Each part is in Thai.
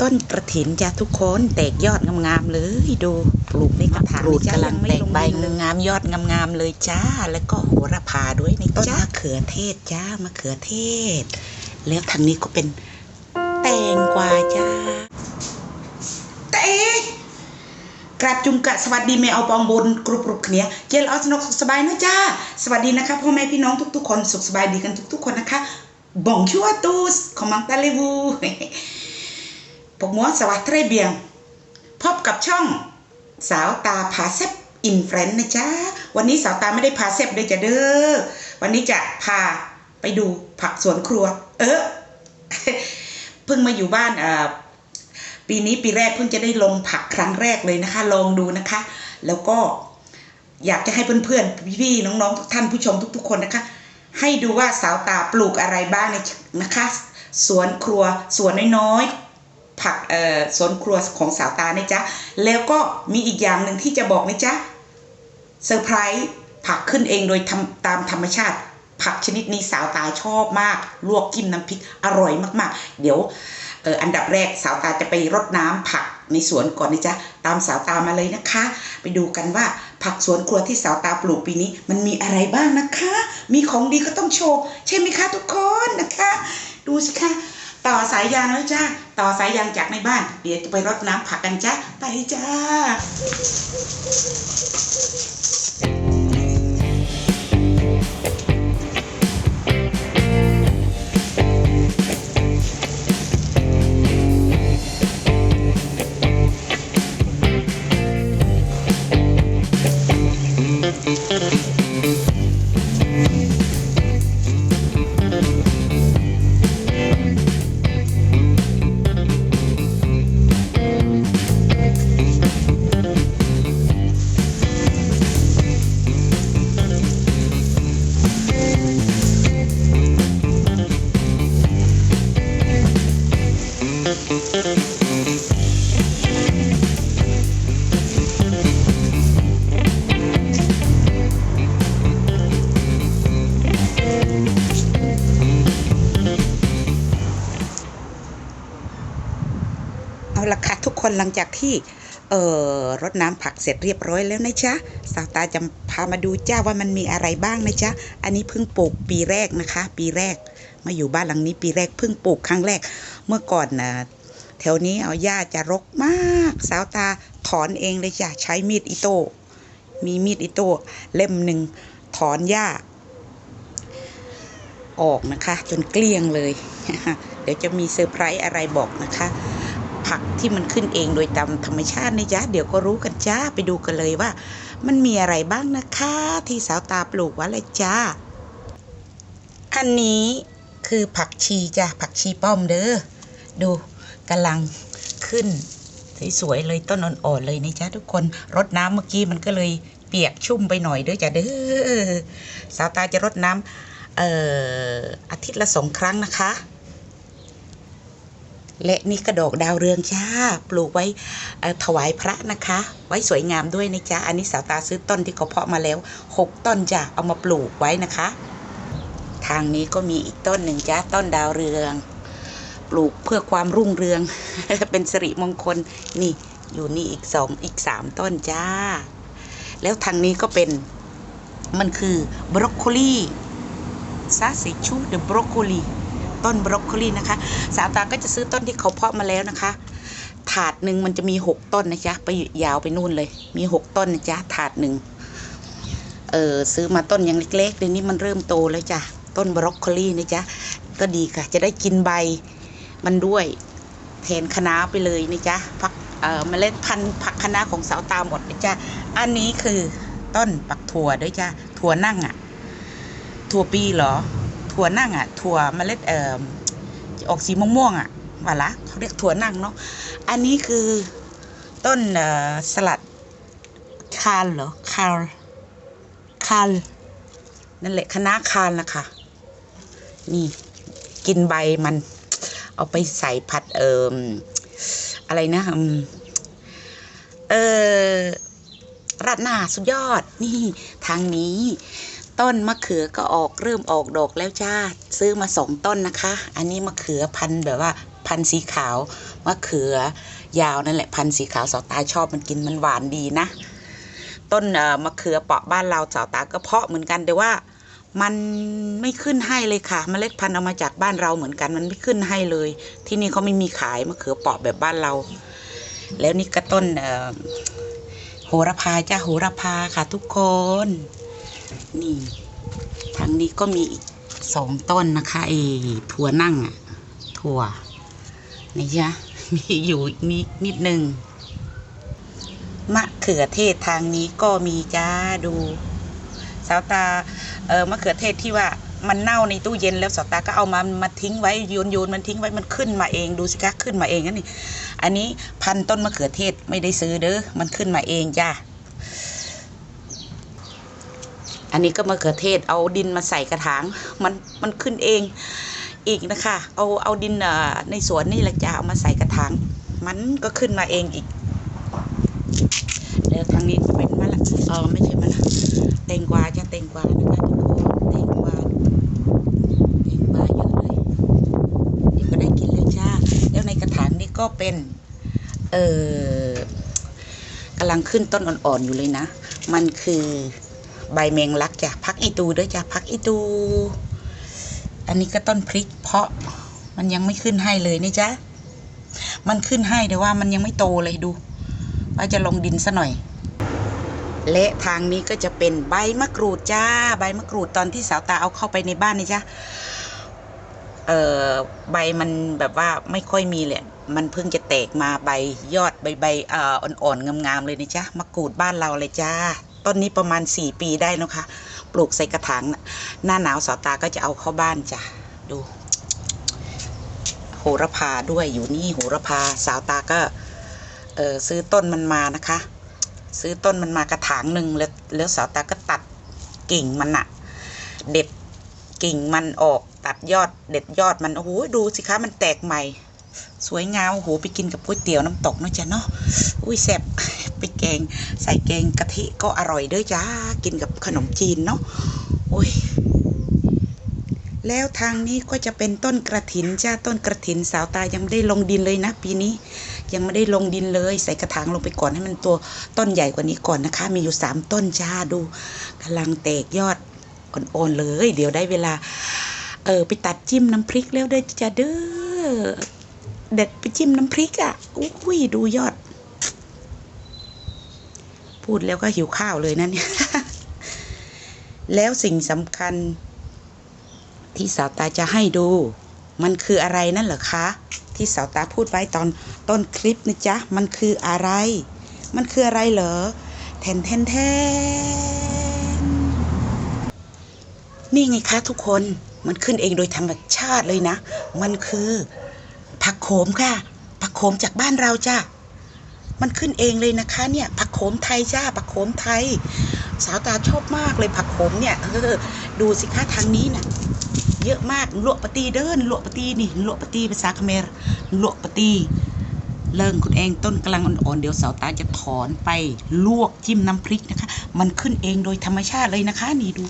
ต้นกระถินจ้ะทุกคนแตกยอดงามๆเลยดูปลูกในกระถางปลูกนี่จ้ะกำลังแตกใบยังไม่ลงดินเลยงามยอดงามๆเลยจ้า แล้วก็โหระพาด้วยในต้นมะเขือเทศจ้ามะเขือเทศ แล้วทางนี้ก็เป็นแตงกวาจ้าแต่เอ๊ะกราบจุงกะสวัสดีแม่เอาปองบนกรุบกรุบเนียเจลเอาสนุกสุขสบายนะจ้าสวัสดีนะคะพ่อแม่พี่น้องทุก ๆ คนสุขสบายดีกันทุก ๆ คนนะคะบ่องชัวตูสคอมมังตาเลวู ปกมัวสวัสดีเบียง พบกับช่องสาวตาพาเซบอินเฟรนนะจ๊ะ วันนี้สาวตาไม่ได้พาเซบเลยจ้ะเด้อ วันนี้จะพาไปดูผักสวนครัว เออเพิ่งมาอยู่บ้านเอ่อปีนี้ปีแรกเพิ่งจะได้ลงผักครั้งแรกเลยนะคะ ลองดูนะคะ แล้วก็อยากจะให้เพื่อนๆพี่ๆน้องๆทุกท่านผู้ชมทุก ๆ คนนะคะ ให้ดูว่าสาวตาปลูกอะไรบ้างในนะคะ สวนครัวสวนน้อยๆ ผักเอ่อสวนครัวของสาวตาเนี่ยจ้ะแล้วก็มีอีกอย่างหนึ่งที่จะบอกนะจ๊ะเซอร์ไพรส์ผักขึ้นเองโดยทำตามธรรมชาติ ผักชนิดนี้สาวตาชอบมาก ลวกจิ้มน้ำพริกอร่อยมากๆ เดี๋ยวเอออันดับแรกสาวตาจะไปรดน้ำผักในสวนก่อนนะจ๊ะตามสาวตามาเลยนะคะ ไปดูกันว่าผักสวนครัวที่สาวตาปลูกปีนี้ มันมีอะไรบ้างนะคะ มีของดีก็ต้องโชว์ ใช่ไหมคะทุกคนนะคะ ดูสิคะ ต่อสายยางแล้วจ้า ต่อสายยางจากในบ้าน เดี๋ยวจะไปรดน้ำผักกันจ้า ไปจ้า ทุกคนหลังจากที่เอ่อรดน้ำผักเสร็จเรียบร้อยแล้วนะจ๊ะสาวตาจะพามาดูจ้าว่ามันมีอะไรบ้างนะจ๊ะอันนี้เพิ่งปลูกปีแรกนะคะ ปีแรกมาอยู่บ้านหลังนี้ปีแรกเพิ่งปลูกครั้งแรก เมื่อก่อนนะแถวนี้เอาหญ้าจะรกมาก สาวตาถอนเองเลยจ้ะใช้มีดอิโต้มีมีดอิโต้เล่มหนึ่งถอนหญ้า ออกนะคะ จนเกลี้ยงเลย เดี๋ยวจะมีเซอร์ไพรส์อะไรบอกนะคะ ผักที่มันขึ้นเองโดยตามธรรมชาตินะจ๊ะเดี๋ยวก็รู้กันจ้าไปดูกันเลยว่า มันมีอะไรบ้างนะคะ ที่สาวตาปลูกไว้เลยจ้า อันนี้คือผักชีจ้ะผักชีป้อมเด้อดูกำลังขึ้นสวยๆเลยต้นอ่อนๆเลยนะจ๊ะทุกคนรดน้ำเมื่อกี้มันก็เลยเปียกชุ่มไปหน่อยเด้อจ้ะเด้อสาวตาจะรดน้ำเอ่ออาทิตย์ละสองครั้งนะคะ และนี่กระดอกดาวเรืองจ้า ปลูกไว้ถวายพระนะคะ ไว้สวยงามด้วยนะจ๊ะ อันนี้สาวตาซื้อต้นที่เขาเพาะมาแล้วหกต้นจ้ะ เอามาปลูกไว้นะคะ ทางนี้ก็มีอีกต้นหนึ่งจ้าต้นดาวเรือง ปลูกเพื่อความรุ่งเรือง เป็นสิริมงคล นี่อยู่นี่อีกสองอีกสามต้นจ้า แล้วทางนี้ก็เป็น มันคือบรอกโคลีซาซิชูเดบรอกโคลี ต้นบรอกโคลีนะคะ สาวตาก็จะซื้อต้นที่เขาเพาะมาแล้วนะคะ ถาดหนึ่งมันจะมีหกต้นนะจ๊ะไปยาวไปนู่นเลย มีหกต้นนะจ๊ะถาดหนึ่งเออซื้อมาต้นยังเล็กๆเดี๋ยวนี้มันเริ่มโตแล้วจ้ะต้นบรอกโคลีนะจ๊ะก็ดีค่ะ จะได้กินใบมันด้วยแทนคะน้าไปเลยนะจ๊ะผักเอ่อเมล็ดพันธุ์ผักคะน้าของสาวตาหมดนะจ๊ะอันนี้คือต้นปักถั่วด้วยจ้ะถั่วนั่งอะ ถั่วปีเหรอ ถั่วนั่งอะ ถั่วเมล็ดเอ่อออกสีม่วงๆอะว่าละเขาเรียกถั่วนั่งเนาะอันนี้คือต้นเอ่อสลัดคาลเหรอคาลคาลนั่นแหละคณะคาลนะคะนี่กินใบมัน เอาไปใส่ผัดเอ่อะไรนะเออราดหน้าสุดยอดนี่ทางนี้ ต้นมะเขือก็ออกเริ่มออกดอกแล้วจ้า ซื้อมาสองต้นนะคะ อันนี้มะเขือพันแบบว่าพันสีขาวมะเขือยาวนั่นแหละพันสีขาวสาวตาชอบมันกินมันหวานดีนะ ต้นเอ่อมะเขือเปาะบ้านเราสาวตาก็เพาะเหมือนกันแต่ว่ามันไม่ขึ้นให้เลยค่ะเมล็ดพันธุ์เอามาจากบ้านเราเหมือนกันมันไม่ขึ้นให้เลย ที่นี่เขาไม่มีขายมะเขือเปาะแบบบ้านเรา แล้วนี่ก็ต้นเอ่อโหระพาจ้าโหระพาค่ะทุกคน นี่ทางนี้ก็มีอีกสองต้นนะคะไอ้ถั่วนั่งอะถั่วนี่จ้ะมีอยู่นิดนิดนึงมะเขือเทศทางนี้ก็มีจ้าดูสาวตาเออมะเขือเทศที่ว่ามันเน่าในตู้เย็นแล้วสาวตาก็เอามามาทิ้งไว้โยนโยนมันทิ้งไว้มันขึ้นมาเองดูสิคะขึ้นมาเองนั่นนี่อันนี้พันต้นมะเขือเทศไม่ได้ซื้อเด้อมันขึ้นมาเองจ้า อันนี้ก็มะเขือเทศเอาดินมาใส่กระถางมันมันขึ้นเองอีกนะคะ เอาเอาดินในสวนนี่แหละจ้าเอามาใส่กระถางมันก็ขึ้นมาเองอีกแล้วทางนี้ก็เป็นมะละเออไม่ใช่มะละแตงกวาจะแตงกวานะคะแตงกวาแตงกวาเยอะเลยนี่ก็ได้กินเลยจ้าแล้วในกระถางนี่ก็เป็นเออกำลังขึ้นต้นอ่อนๆอยู่เลยนะ มันคือ ใบแมงลักจ้ะพักอีตูด้วยจ้ะพักอีตู อันนี้ก็ต้นพริก เพาะมันยังไม่ขึ้นให้เลยนี่จ้ะมันขึ้นให้แต่ว่ามันยังไม่โตเลยดู ว่าจะลงดินซะหน่อย และทางนี้ก็จะเป็นใบมะกรูดจ้า ใบมะกรูดตอนที่สาวตาเอาเข้าไปในบ้านนี่จ้าเอ่อใบมันแบบว่าไม่ค่อยมีเลยมันเพิ่งจะแตกมาใบยอดใบใบเอ่ออ่อนๆงามๆเลยนะจ้ามะกรูดบ้านเราเลยจ้า ต้นนี้ประมาณสี่ปีได้นะคะ ปลูกใส่กระถางหน้าหนาวสาวตาก็จะเอาเข้าบ้านจ้ะดู โหระพาด้วยอยู่นี่โหระพาสาวตาก็เออซื้อต้นมันมานะคะ ซื้อต้นมันมากระถางหนึ่งแล้วแล้วสาวตาก็ตัดกิ่งมันอะเด็ดกิ่งมันออกตัดยอดเด็ดยอดมันโอ้โหดูสิคะมันแตกใหม่ สวยงามโอ้โหไปกินกับก๋วยเตี๋ยวน้ำตกเนอะจ๊ะเนาะอุ้ยแซ่บ แกง ใส่แกงกะทิก็อร่อยเด้วยจ้า กินกับขนมจีนเนาะอุ้ยแล้วทางนี้ก็จะเป็นต้นกระถินจ้าต้นกระถินสาวตายังไม่ได้ลงดินเลยนะ ปีนี้ยังไม่ได้ลงดินเลย ใส่กระถางลงไปก่อนให้มันตัวต้นใหญ่กว่านี้ก่อนนะคะ มีอยู่สามต้นจ้าดูกำลังแตกยอดอ่อนๆเลย เดี๋ยวได้เวลา เออไปตัดจิ้มน้ำพริกแล้วเด้อจ้าเด้อเด็ดไปจิ้มน้ำพริกอะอุ้ยดูยอด พูดแล้วก็หิวข้าวเลยนะเนี่ยแล้วสิ่งสำคัญ ที่สาวตาจะให้ดู มันคืออะไรนั่นเหรอคะ ที่สาวตาพูดไว้ตอนต้นคลิปนะจ๊ะ มันคืออะไร มันคืออะไรเหรอแทนแทนแทนนี่ไงคะทุกคนมันขึ้นเองโดยธรรมชาติเลยนะ มันคือผักโขมค่ะ ผักโขมจากบ้านเราจ้ะ มันขึ้นเองเลยนะคะเนี่ยผักโขมไทยจ้าผักโขมไทย สาวตาชอบมากเลยผักโขมเนี่ยเออดูสิคะทางนี้น่ะเยอะมากลวกปตีเดินลวกปตีนี่ลวกปตีภาษาเขมรลวกปตีเลิงคุณเองต้นกำลังอ่อนๆเดี๋ยวสาวตาจะถอนไปลวกจิ้มน้ำพริกนะคะ มันขึ้นเองโดยธรรมชาติเลยนะคะ นี่ดู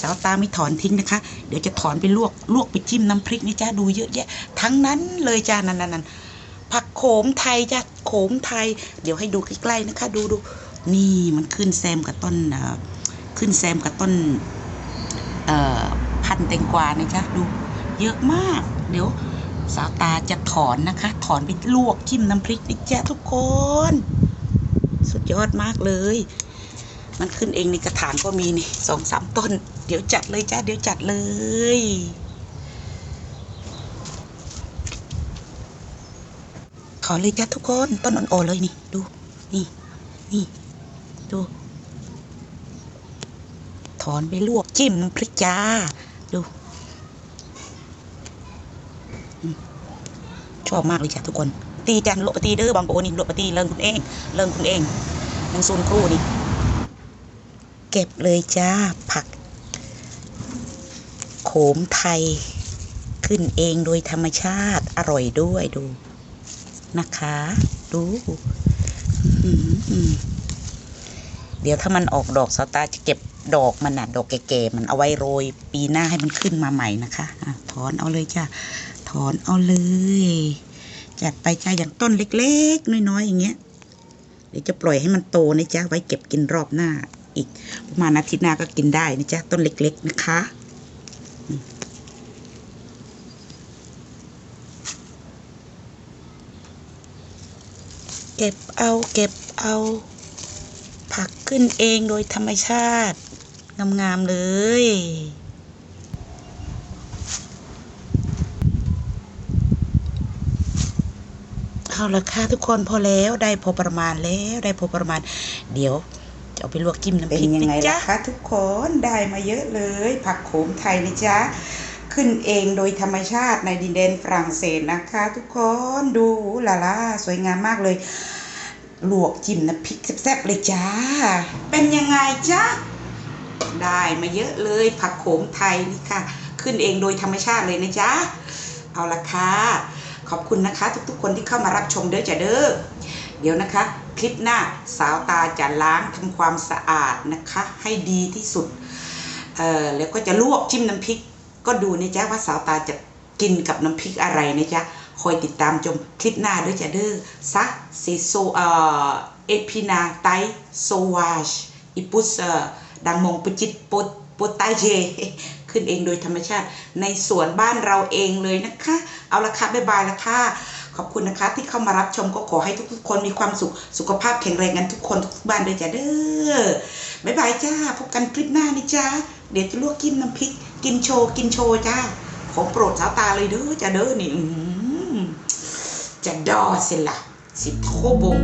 สาวตาไม่ถอนทิ้งนะคะ เดี๋ยวจะถอนไปลวกลวกไปจิ้มน้ำพริกนี่จ้าดูเยอะแยะ ทั้งนั้นเลยจ้านั่นนั่นนั่น ผักโขมไทยจ้าโขมไทย เดี๋ยวให้ดูใกล้ๆนะคะ ดูดูนี่มันขึ้นแซมกับต้นขึ้นแซมกับต้นพันแตงกวานะจ๊ะดูเยอะมาก เดี๋ยวสาวตาจะถอนนะคะ ถอนไปลวกจิ้มน้ำพริกนะจ๊ะทุกคน สุดยอดมากเลย มันขึ้นเองในกระถางก็มีนี่สองสามต้น เดี๋ยวจัดเลยจ้าเดี๋ยวจัดเลย อเลยจ้าทุกคนต้นอ่อนๆเลยนี่ ดู นี่ นี่ ดู ถอนไปลวกจิ้มน้ำพริกจ้า ดูชอบมากเลยจ้ะทุกคน ตีจันโลปตีเด้อบางโปนี่โลปตีเลิงคุณเอง เลิงคุณเองนังซูนครูนี่ เก็บเลยจ้า ผัก โขมไทย ขึ้นเองโดยธรรมชาติอร่อยด้วยดู นะคะ ดูเดี๋ยวถ้ามันออกดอกสตาจะเก็บดอกมันน่ะดอกแก่ๆมันเอาไว้โรย ปีหน้าให้มันขึ้นมาใหม่นะคะอะถอนเอาเลยจ้ะถอนเอาเลย จัดไปจ้าอย่างต้นเล็กๆ น้อยๆอย่างเงี้ยเดี๋ยวจะปล่อยให้มันโตนะจ๊ะไว้เก็บกินรอบหน้า อีกประมาณอาทิตย์หน้าก็กินได้นะจ๊ะต้นเล็ก ๆ นะคะอืม เก็บเอาเก็บเอา ผักขึ้นเองโดยธรรมชาติ งาม ๆ เลย เอาละค่ะทุกคนพอแล้วได้พอประมาณแล้วได้พอประมาณ เดี๋ยวจะเอาไปลวกจิ้มน้ำพริกเป็นยังไงนะจ๊ะล่ะคะทุกคนได้มาเยอะเลย ผักโขมไทยนะจ๊ะ ขึ้นเองโดยธรรมชาติในดินแดนฝรั่งเศสนะคะ ทุกคนดูลาลาสวยงามมากเลยลวกจิ้มน้ำพริกแซ่บๆเลยจ้า เป็นยังไงจ๊ะได้มาเยอะเลยผักโขมไทยนี่ค่ะ ขึ้นเองโดยธรรมชาติเลยนะจ๊ะ เอาละค่ะ ขอบคุณนะคะ ทุกๆ คนที่เข้ามารับชมเด้อจ้ะเด้อ เดี๋ยวนะคะ คลิปหน้าสาวตาจะล้างทำความสะอาดนะคะ ให้ดีที่สุด เอ่อแล้วก็จะลวกจิ้มน้ำพริก ก็ดูนะจ๊ะว่าสาวตาจะกินกับน้ำพริกอะไรนะจ๊ะคอยติดตามชมคลิปหน้าด้วยจ้ะเด้อซะเซโซเอ่อเอพินาไตโซวาชอิปุสเอ่อดังมงปจิตโปโปไตเจขึ้นเองโดยธรรมชาติในสวนบ้านเราเองเลยนะคะ เอาละค่ะ บ๊ายบายละค่ะ ขอบคุณนะคะที่เข้ามารับชมก็ขอให้ทุกๆคนมีความสุข สุขภาพแข็งแรงกันทุกคนทุกบ้านด้วยจ้ะเด้อ บ๊ายบายจ้า พบกันคลิปหน้านี่จ้า เดี๋ยวจะลวกกินน้ำพริก กินโชว์กินโชว์จ้า ของโปรดสาวตาเลยเด้อจะเด้อนี่จะดอเสร็จละสิโทบง